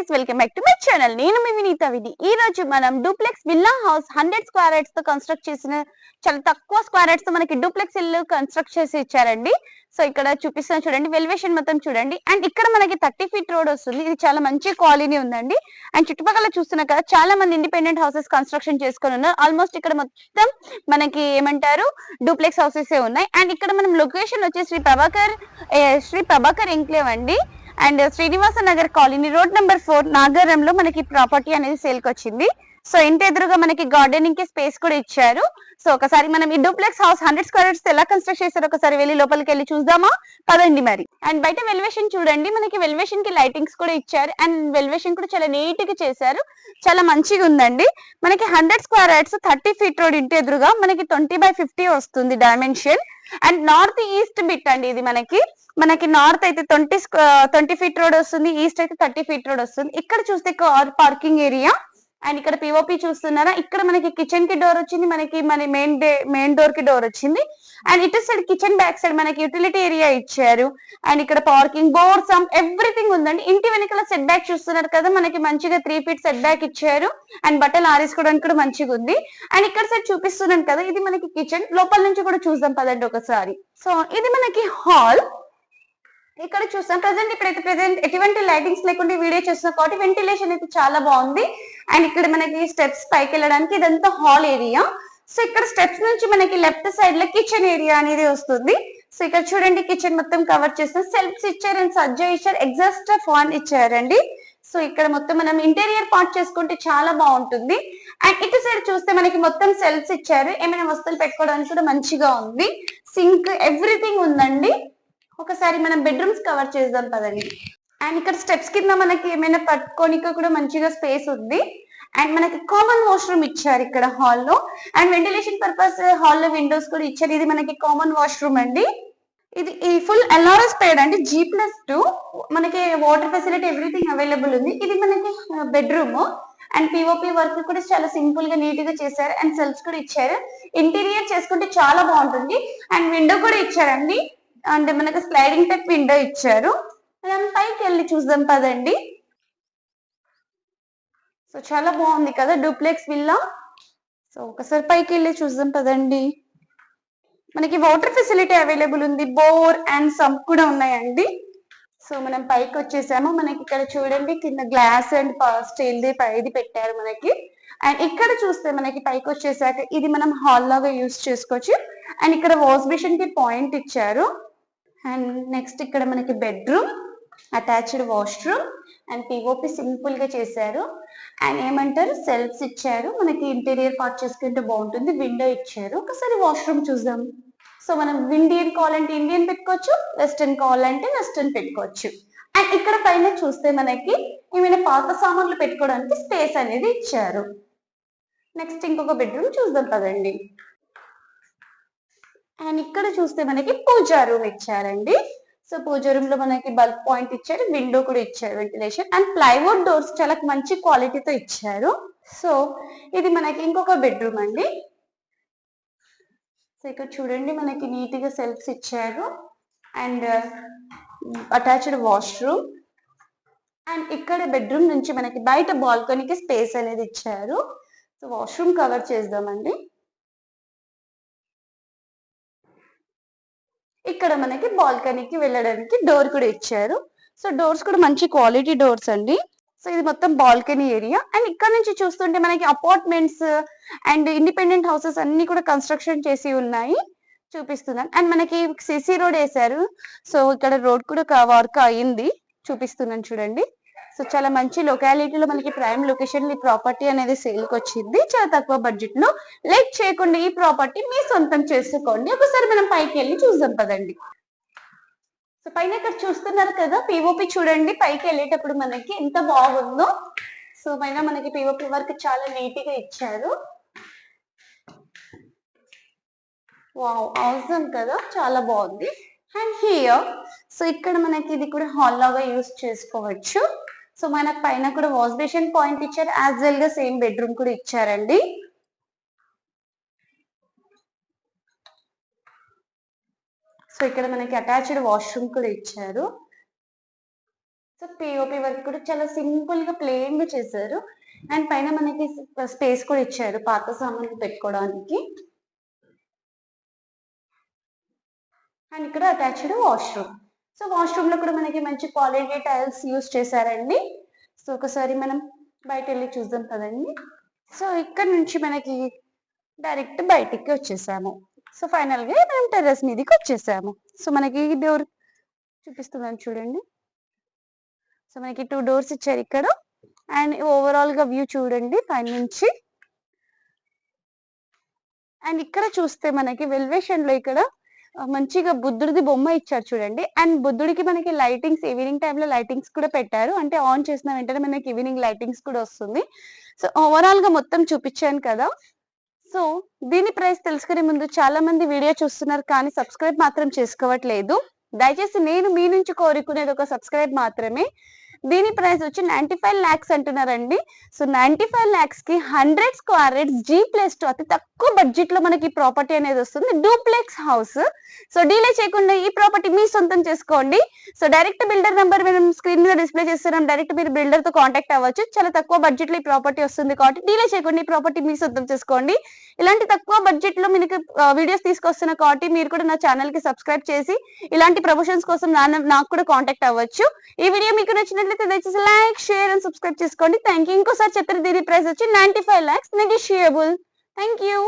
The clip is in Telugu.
Guys welcome back to my channel నేను మీ వినీత విధి. ఈ రోజు మనం duplex villa house hundred square యార్డ్స్తో construct చేసిన చాలా తక్కువ స్క్వేర్ యార్డ్స్తో మనకి డూప్లెక్స్ ఇల్లు కన్స్ట్రక్ట్ చేసి ఇచ్చారండి. సో ఇక్కడ చూపిస్తాను చూడండి వెల్వేషన్ మొత్తం చూడండి. అండ్ ఇక్కడ మనకి థర్టీ ఫీట్ రోడ్ వస్తుంది. ఇది చాలా మంచి కాలనీ ఉందండి. అండ్ చుట్టుపక్కల చూస్తున్నా కదా చాలా మంది ఇండిపెండెంట్ హౌసెస్ కన్స్ట్రక్షన్ చేసుకుని ఉన్నారు. ఆల్మోస్ట్ ఇక్కడ మొత్తం మనకి ఏమంటారు? డూప్లెక్స్ హౌసెస్ ఉన్నాయి. అండ్ ఇక్కడ మనం లొకేషన్ వచ్చి శ్రీ ప్రభాకర్ శ్రీ ప్రభాకర్ ఎంక్లేవ్ అండి. And Srinivasa Nagar colony road number four నాగారంలో మనకి ప్రాపర్టీ అనేది సేల్కి వచ్చింది. సో ఇంటి ఎదురుగా మనకి గార్డెనింగ్కి స్పేస్ కూడా ఇచ్చారు. సో ఒకసారి మనం ఈ డూప్లెక్స్ హౌస్ హండ్రెడ్ స్క్వేర్స్ ఎలా కన్స్ట్రక్ట్ చేశారో ఒకసారి వెళ్ళి లోపలికి వెళ్ళి చూద్దామా? పదండి మరి. అండ్ బయట వెల్వేషన్ చూడండి. మనకి వెల్వేషన్కి లైటింగ్స్ కూడా ఇచ్చారు. అండ్ వెల్వేషన్ కూడా చాలా నీట్గా చేశారు. చాలా మంచిగా ఉందండి. మనకి hundred square yards thirty feet road ఇంటి ఎదురుగా మనకి ట్వంటీ బై ఫిఫ్టీ వస్తుంది dimension. And north east bit అండి ఇది మనకి. మనకి నార్త్ అయితే ట్వంటీ ట్వంటీ ఫీట్ రోడ్ వస్తుంది ఈస్ట్ అయితే థర్టీ ఫీట్ రోడ్ వస్తుంది. ఇక్కడ చూస్తే కార్ పార్కింగ్ ఏరియా. అండ్ ఇక్కడ పిఓపి చూస్తున్నారా? ఇక్కడ మనకి కిచెన్కి డోర్ వచ్చింది మనకి మన మెయిన్ మెయిన్ డోర్కి డోర్ వచ్చింది. అండ్ ఇటు సైడ్ కిచెన్ బ్యాక్ సైడ్ మనకి యూటిలిటీ ఏరియా ఇచ్చారు. అండ్ ఇక్కడ పార్కింగ్ బోర్డ్ సమ్ ఎవ్రీథింగ్ ఉందండి. ఇంటి వెనకాల సెట్ బ్యాక్ చూస్తున్నారు కదా మనకి మంచిగా త్రీ ఫీట్ సెట్ బ్యాక్ ఇచ్చారు. అండ్ బట్టలు ఆరేసుకోవడానికి కూడా మంచిగా ఉంది. అండ్ ఇక్కడ సైడ్ చూపిస్తున్నాను కదా ఇది మనకి కిచెన్. లోపల నుంచి కూడా చూద్దాం పదండి ఒకసారి. సో ఇది మనకి హాల్. ఇక్కడ చూస్తాం ప్రజెంట్ ఇప్పుడైతే ప్రజెంట్ ఎటువంటి లైటింగ్స్ లేకుండా వీడియో చేస్తున్నాం. కాబట్టి వెంటిలేషన్ అయితే చాలా బాగుంది. అండ్ ఇక్కడ మనకి స్టెప్స్ పైకి వెళ్ళడానికి ఇదంతా హాల్ ఏరియా సో ఇక్కడ స్టెప్స్ నుంచి మనకి లెఫ్ట్ సైడ్లో కిచెన్ ఏరియా అనేది వస్తుంది. సో ఇక్కడ చూడండి కిచెన్ మొత్తం కవర్ చేస్తాం సెల్ఫ్స్ ఇచ్చారు అండ్ సజ్జా ఇచ్చారు ఎగ్జాస్ట్ ఫాన్ ఇచ్చారండి. సో ఇక్కడ మొత్తం మనం ఇంటీరియర్ పార్ట్ చేసుకుంటే చాలా బాగుంటుంది. అండ్ ఇటు సైడ్ చూస్తే మనకి మొత్తం సెల్ఫ్స్ ఇచ్చారు ఏమైనా వస్తువులు పెట్టుకోవడానికి కూడా మంచిగా ఉంది. సింక్ ఎవ్రీథింగ్ ఉందండి. ఒకసారి మనం బెడ్రూమ్స్ కవర్ చేద్దాం పదండి. అండ్ ఇక్కడ స్టెప్స్ కింద మనకి ఏమైనా పట్టుకోనిక కూడా మంచిగా స్పేస్ ఉంది. అండ్ మనకి కామన్ వాష్రూమ్ ఇచ్చారు ఇక్కడ హాల్లో అండ్ వెంటిలేషన్ పర్పస్ హాల్లో విండోస్ కూడా ఇచ్చారు. ఇది మనకి కామన్ వాష్రూమ్ అండి. ఇది ఈ ఫుల్ ఎల్ఆర్ఎస్ పేడ్ అండి. జీ ప్లస్ టూ మనకి వాటర్ ఫెసిలిటీ ఎవ్రీథింగ్ అవైలబుల్ ఉంది. ఇది మనకి బెడ్రూమ్ అండ్ పిఓపి వర్క్ కూడా చాలా సింపుల్గా నీట్గా చేశారు. అండ్ సెల్ఫ్స్ కూడా ఇచ్చారు. ఇంటీరియర్ చేసుకుంటే చాలా బాగుంటుంది. అండ్ విండో కూడా ఇచ్చారండి. అంటే మనకు స్లైడింగ్ టైప్ విండో ఇచ్చారు. మనం పైకి వెళ్ళి చూద్దాం పదండి. సో చాలా బాగుంది కదా డూప్లెక్స్ విల్లా సో ఒకసారి పైకి వెళ్ళి చూద్దాం పదండి. మనకి వాటర్ ఫెసిలిటీ అవైలబుల్ ఉంది. బోర్ అండ్ సంప్ కూడా ఉన్నాయండి. సో మనం పైకి వచ్చేసాము. మనకి ఇక్కడ చూడండి కింద గ్లాస్ అండ్ స్టీల్ ది పైది పెట్టారు మనకి. అండ్ ఇక్కడ చూస్తే మనకి పైకి వచ్చేసాక ఇది మనం హాల్ లాగా యూస్ చేసుకోవచ్చు. అండ్ ఇక్కడ వాష్ బేసిన్కి పాయింట్ ఇచ్చారు. అండ్ నెక్స్ట్ ఇక్కడ మనకి bedroom attached washroom and POP సింపుల్గా చేశారు. అండ్ ఏమంటారు? సెల్ఫ్స్ ఇచ్చారు. మనకి ఇంటీరియర్ పార్ట్ చేసుకుంటే బాగుంటుంది. విండో ఇచ్చారు. ఒకసారి వాష్రూమ్ చూద్దాం. సో మనం ఇండియన్ అంటే ఇండియన్ పెట్టుకోవచ్చు వెస్టర్న్ అంటే వెస్టర్న్ పెట్టుకోవచ్చు. అండ్ ఇక్కడ పైన చూస్తే మనకి ఏమైనా పాత సామాన్లు పెట్టుకోవడానికి స్పేస్ అనేది ఇచ్చారు. నెక్స్ట్ ఇంకొక బెడ్రూమ్ చూద్దాం కదండి అండ్ ఇక్కడ చూస్తే మనకి పూజా రూమ్ ఇచ్చారండి. సో పూజా రూమ్లో మనకి బల్బ్ పాయింట్ ఇచ్చారు విండో కూడా ఇచ్చారు వెంటిలేషన్ అండ్ ప్లైవుడ్ డోర్స్ చాలా మంచి క్వాలిటీతో ఇచ్చారు. సో ఇది మనకి ఇంకొక బెడ్రూమ్ అండి. సో ఇక్కడ చూడండి మనకి నీట్గా సెల్ఫ్స్ ఇచ్చారు. అండ్ అటాచ్డ్ వాష్రూమ్ అండ్ ఇక్కడ బెడ్రూమ్ నుంచి మనకి బయట బాల్కనీకి స్పేస్ అనేది ఇచ్చారు. సో వాష్రూమ్ కవర్ చేద్దామండి. ఇక్కడ మనకి బాల్కనీకి వెళ్ళడానికి డోర్ కూడా ఇచ్చారు. సో డోర్స్ కూడా మంచి క్వాలిటీ డోర్స్ అండి. సో ఇది మొత్తం బాల్కనీ ఏరియా అండ్ ఇక్కడ నుంచి చూస్తుంటే మనకి అపార్ట్మెంట్స్ అండ్ ఇండిపెండెంట్ హౌసెస్ అన్ని కూడా కన్స్ట్రక్షన్ చేసి ఉన్నాయి. చూపిస్తున్నాను. అండ్ మనకి సిసి రోడ్ వేశారు. సో ఇక్కడ రోడ్ కూడా వర్క్ అయింది. చూపిస్తున్నాను చూడండి. సో చాలా మంచి లొకాలిటీలో మనకి ప్రైమ్ లొకేషన్ ఈ ప్రాపర్టీ అనేది సేల్కి వచ్చింది. చాలా తక్కువ బడ్జెట్లో లేట్ చేయకుండా ఈ ప్రాపర్టీ మీ సొంతం చేసుకోండి. ఒకసారి మనం పైకి వెళ్ళి చూద్దాం పదండి. సో పైన ఇక్కడ చూస్తున్నారు కదా పిఓపి చూడండి. పైకి వెళ్ళేటప్పుడు మనకి ఎంత బాగుందో. సో పైన మనకి పిఓపి వర్క్ చాలా నీట్గా ఇచ్చారు. వావ్ అవసరం కదా. చాలా బాగుంది. అండ్ హియర్ సో ఇక్కడ మనకి ఇది కూడా హాల్ లాగా యూస్ చేసుకోవచ్చు. సో మనకు పైన కూడా వాష్ బేసిన్ పాయింట్ ఇచ్చారు యాజ్ వెల్గా సేమ్ బెడ్రూమ్ కూడా ఇచ్చారండి. సో ఇక్కడ మనకి అటాచ్డ్ వాష్రూమ్ కూడా ఇచ్చారు. సో పిఓపి వర్క్ కూడా చాలా సింపుల్గా ప్లెయిన్గా చేశారు. అండ్ పైన మనకి స్పేస్ కూడా ఇచ్చారు పాత సామాన్లు పెట్టుకోవడానికి. అండ్ ఇక్కడ అటాచ్డ్ వాష్రూమ్ సో వాష్రూమ్లో కూడా మనకి మంచి క్వాలిటీ టైల్స్ యూజ్ చేశారండి. సో ఒకసారి మనం బయట వెళ్ళి చూద్దాం కదండి. సో ఇక్కడ నుంచి మనకి డైరెక్ట్ బయటికి వచ్చేసాము. సో ఫైనల్గా మనం టెర్రస్ మీదకి వచ్చేసాము. సో మనకి డోర్ చూపిస్తున్నాను చూడండి. సో మనకి టూ డోర్స్ ఇచ్చారు ఇక్కడ. అండ్ ఓవరాల్గా వ్యూ చూడండి పైన నుంచి. అండ్ ఇక్కడ చూస్తే మనకి వెల్వేషన్లో ఇక్కడ మంచిగా బుద్ధుడిది బొమ్మ ఇచ్చారు చూడండి. అండ్ బుద్ధుడికి మనకి లైటింగ్స్ ఈవినింగ్ టైంలో లైటింగ్స్ కూడా పెట్టారు. అంటే ఆన్ చేసిన వెంటనే మనకి ఈవినింగ్ లైటింగ్స్ కూడా వస్తుంది. సో ఓవరాల్గా మొత్తం చూపించాను కదా. సో దీని ప్రైస్ తెలుసుకునే ముందు చాలా మంది వీడియో చూస్తున్నారు కానీ సబ్స్క్రైబ్ మాత్రం చేసుకోవట్లేదు. దయచేసి నేను మీ నుంచి కోరుకునేది ఒక సబ్స్క్రైబ్ మాత్రమే. దీని ప్రైస్ వచ్చి నైన్టీ ఫైవ్ ల్యాక్స్ అంటున్నారండి. So ninety five ల్యాక్స్కి hundred square G plus two అతి తక్కువ బడ్జెట్లో మనకి ప్రాపర్టీ అనేది వస్తుంది. Duplex house. సో డీలే చేయకుండా ఈ ప్రాపర్టీ మీ సొంతం చేసుకోండి. సో డైరెక్ట్ బిల్డర్ నెంబర్ మనం స్క్రీన్ మీద డిస్ప్లే చేస్తున్నాం. డైరెక్ట్ మీరు బిల్డర్తో కాంటాక్ట్ అవ్వచ్చు. చాలా తక్కువ బడ్జెట్లో ఈ ప్రాపర్టీ వస్తుంది కాబట్టి డీలే చేయకుండా ఈ ప్రాపర్టీ మీ సొంతం చేసుకోండి. ఇలాంటి తక్కువ బడ్జెట్లో మీకు వీడియోస్ తీసుకొస్తున్న కాబట్టి మీరు కూడా నా ఛానల్కి సబ్స్క్రైబ్ చేసి ఇలాంటి ప్రమోషన్స్ కోసం నా- నాకు కూడా కాంటాక్ట్ అవ్వచ్చు. ఈ వీడియో మీకు నచ్చినట్లయితే దయచేసి లైక్ షేర్ అండ్ సబ్స్క్రైబ్ చేసుకోండి. థ్యాంక్ యూ ఇంకోసారి చెప్పారు ప్రైస్ వచ్చి ninety five lakhs negotiable. Thank you